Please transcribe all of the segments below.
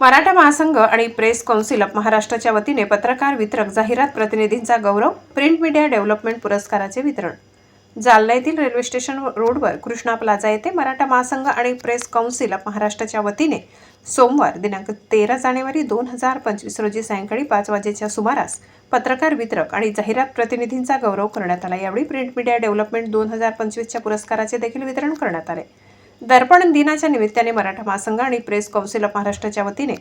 मराठा महासंघ आणि press council of महाराष्ट्राच्या वतीने पत्रकार वितरक जाहिरात प्रतिनिधींचा गौरव प्रिंट मीडिया डेव्हलपमेंट पुरस्काराचे वितरण. जालना येथील रेल्वे स्टेशन रोडवर कृष्णा प्लाझा येथे मराठा महासंघ आणि प्रेस कौन्सिल ऑफ महाराष्ट्राच्या वतीने सोमवार दिनांक तेरा जानेवारी दोन हजार पंचवीस रोजी सायंकाळी पाच वाजेच्या सुमारास पत्रकार वितरक आणि जाहिरात प्रतिनिधींचा गौरव करण्यात आला. यावेळी प्रिंट मीडिया डेव्हलपमेंट दोन हजार पंचवीसच्या पुरस्काराचे देखील वितरण करण्यात आले. दर्पण दिनाच्या निमित्ताने मराठा महासंघ आणि प्रेस कौन्सिल ऑफ महाराष्ट्राच्या वतीने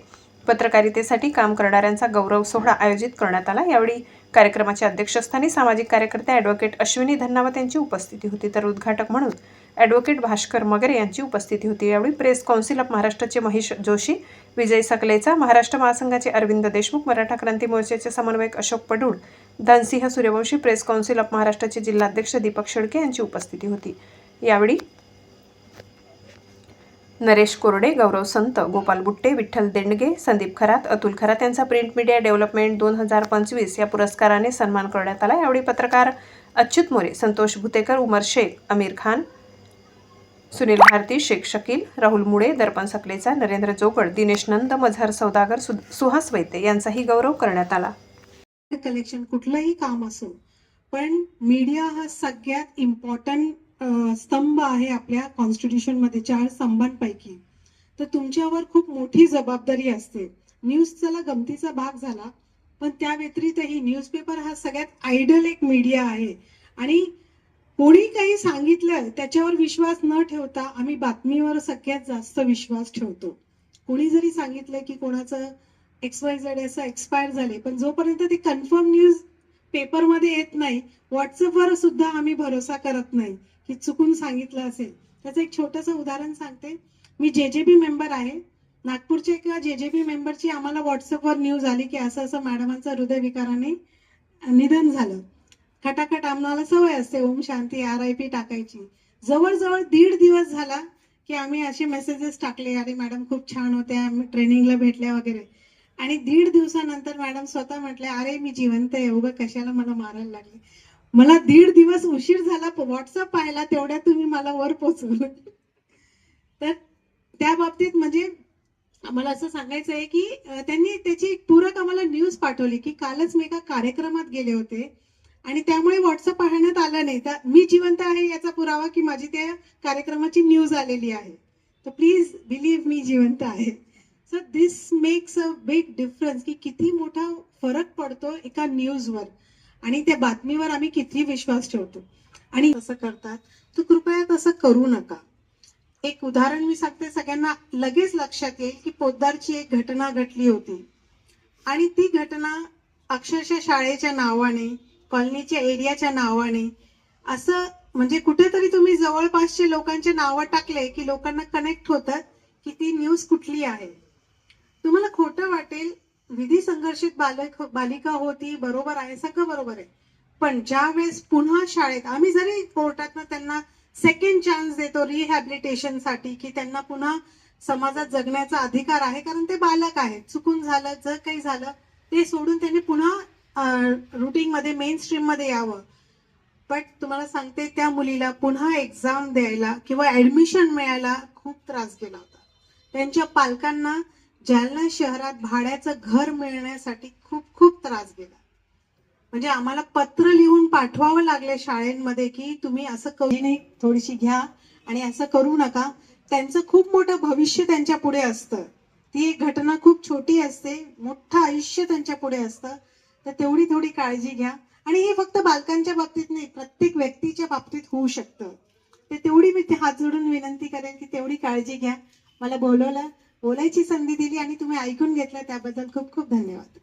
पत्रकारितेसाठी काम करणाऱ्यांचा गौरव सोहळा आयोजित करण्यात आला. यावेळी कार्यक्रमाच्या अध्यक्षस्थानी सामाजिक कार्यकर्ते ॲडव्होकेट अश्विनी धन्नावत यांची उपस्थिती होती. तर उद्घाटक म्हणून ॲडव्होकेट भास्कर मगरे यांची उपस्थिती होती. यावेळी प्रेस कौन्सिल ऑफ महाराष्ट्राचे महेश जोशी विजय सकलेचा महाराष्ट्र महासंघाचे अरविंद देशमुख मराठा क्रांती मोर्चाचे समन्वयक Ashok Padul Dhansingh Suryavanshi press council of महाराष्ट्राचे जिल्हाध्यक्ष दीपक शेळके यांची उपस्थिती होती. यावेळी नरेश कोरडे गौरव संत गोपाल बुट्टे विठ्ठल देंडगे संदीप खरात अतुल खरात यांचा प्रिंट मीडिया डेव्हलपमेंट दोन हजार पंचवीस या पुरस्काराने सन्मान करण्यात आला. यावेळी पत्रकार अच्युत मोरे संतोष भुतेकर उमर शेख अमीर खान सुनील भारती शेख शकील राहुल मुळे दर्पण सकलेचा नरेंद्र जोगड दिनेश नंद मझहर सौदागर सु सुहास वैते यांचाही गौरव करण्यात आला. कलेक्शन कुठलंही काम असो पण मीडिया हा सगळ्यात इम्पॉर्टंट स्तंभ आहे आपल्या कॉन्स्टिट्यूशनमध्ये चार स्तंभांपैकी. तर तुमच्यावर खूप मोठी जबाबदारी असते. न्यूज चला गमतीचा भाग झाला पण त्या व्यतिरिक्तही न्यूजपेपर हा सगळ्यात आयडल एक मीडिया आहे. आणि कोणी काही सांगितलं त्याच्यावर विश्वास न ठेवता आम्ही बातमीवर सगळ्यात जास्त विश्वास ठेवतो. कोणी जरी सांगितलं की कोणाचं एक्स वाय झेड असं एक्सपायर झाले पण जोपर्यंत ते कन्फर्म न्यूज पेपरमध्ये येत नाही. व्हॉट्सअपवर सुद्धा आम्ही भरोसा करत नाही. की चुकून सांगितलं असेल. त्याचं एक छोटंसं उदाहरण सांगते. मी जे जे बी मेंबर आहे. नागपूरच्या एका जे जे बी मेंबरची आम्हाला व्हॉट्सअपवर न्यूज आली की असं असं मॅडमांचं हृदयविकाराने निधन झालं. खटाखट आम्हाला सवय असते. Om Shanti R I P टाकायची. जवळजवळ दीड दिवस झाला की आम्ही असे मेसेजेस टाकले. अरे मॅडम खूप छान होत्या. ट्रेनिंगला भेटल्या वगैरे. आणि दीड दिवसानंतर मॅडम स्वतः म्हटले अरे मी जिवंत आहे उभं कशाला मला मारायला लागले? मला दीड दिवस उशीर झाला व्हॉट्सअप पाहिला तेवढ्या तुम्ही मला वर पोचवलं. तर त्या बाबतीत म्हणजे आम्हाला असं सांगायचं आहे की त्यांनी त्याची पूरक आम्हाला न्यूज पाठवली की कालच मी एका कार्यक्रमात गेले होते आणि त्यामुळे व्हॉट्सअप पाहण्यात आलं नाही. तर मी जिवंत आहे याचा पुरावा की माझी त्या कार्यक्रमाची न्यूज आलेली आहे. तर प्लीज बिलीव्ह मी जिवंत आहे. Sir this makes a big difference की किती मोठा फरक पडतो एका न्यूजवर आणि त्या बातमीवर आम्ही किती विश्वास ठेवतो. आणि असं करतात. तर कृपया तसं करू नका. एक उदाहरण मी सांगते. सगळ्यांना लगेच लक्षात येईल की पोद्दारची एक घटना घडली होती. आणि ती घटना अक्षरशः शाळेच्या नावाने कॉलनीच्या एरियाच्या नावाने असं म्हणजे कुठेतरी तुम्ही जवळपासचे लोकांचे नावं टाकले की लोकांना कनेक्ट होतात की ती न्यूज कुठली आहे. तुम्हाला खोटं वाटेल. विधी संघर्षित बालक बालिका होती बरोबर आहे सगळं बरोबर आहे. पण ज्या वेळेस पुन्हा शाळेत आम्ही जरी कोर्टातनं त्यांना सेकंड चान्स देतो रिहॅबिलिटेशनसाठी की त्यांना पुन्हा समाजात जगण्याचा अधिकार आहे कारण ते बालक आहेत. चुकून झालं जर काही झालं ते सोडून त्यांनी पुन्हा रुटीन मध्ये मेन स्ट्रीममध्ये यावं. बट तुम्हाला सांगते त्या मुलीला पुन्हा एक्झाम द्यायला किंवा ऍडमिशन मिळायला खूप त्रास गेला होता. त्यांच्या पालकांना जालना शहरात भाड्याचं घर मिळण्यासाठी खूप खूप त्रास गेला. म्हणजे आम्हाला पत्र लिहून पाठवावं लागले शाळेमध्ये की तुम्ही असं करू नाही थोडीशी घ्या आणि असं करू नका. त्यांचं खूप मोठं भविष्य त्यांच्या पुढे असतं. ती एक घटना खूप छोटी असते मोठं आयुष्य त्यांच्या पुढे असतं. तर तेवढी थोडी काळजी घ्या. आणि हे फक्त बालकांच्या बाबतीत नाही प्रत्येक व्यक्तीच्या बाबतीत होऊ शकतं. ते तेवढी मी ते हात जोडून विनंती करेन की तेवढी काळजी घ्या. मला बोलवलं. बोलायची संधी दिली आणि तुम्ही ऐकून घेतलं त्याबद्दल खूप खूप धन्यवाद.